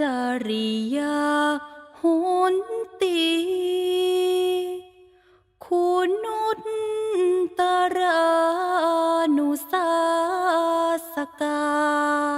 จริยาโหนตีคุณุตตรานุสาสกา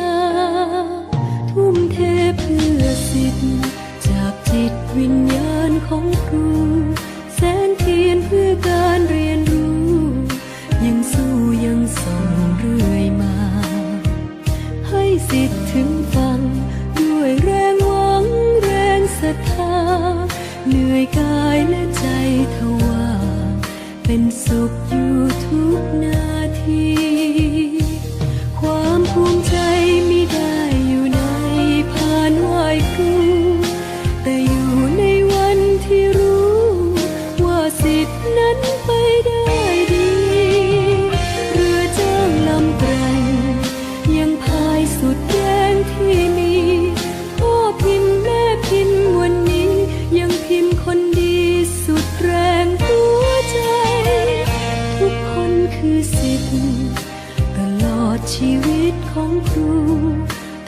า นื่อยกายและใจทว่า เป็นสุขอยู่ทุกนาที คือสิทธิ์ตลอดชีวิตของครู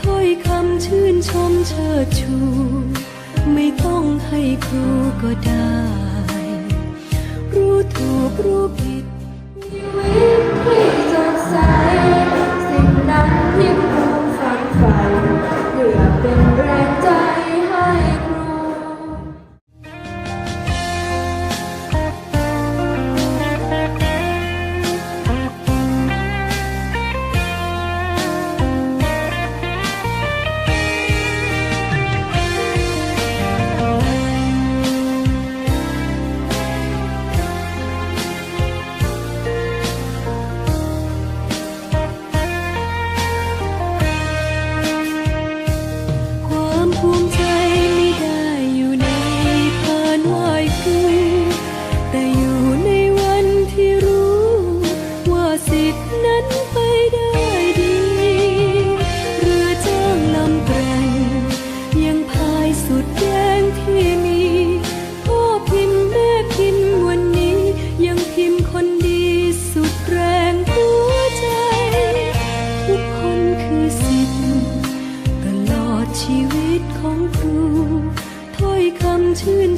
ถ้อยคำชื่นชมเชิดชู ไม่ต้องให้ครูก็ได้ รู้ถูกรู้ผิด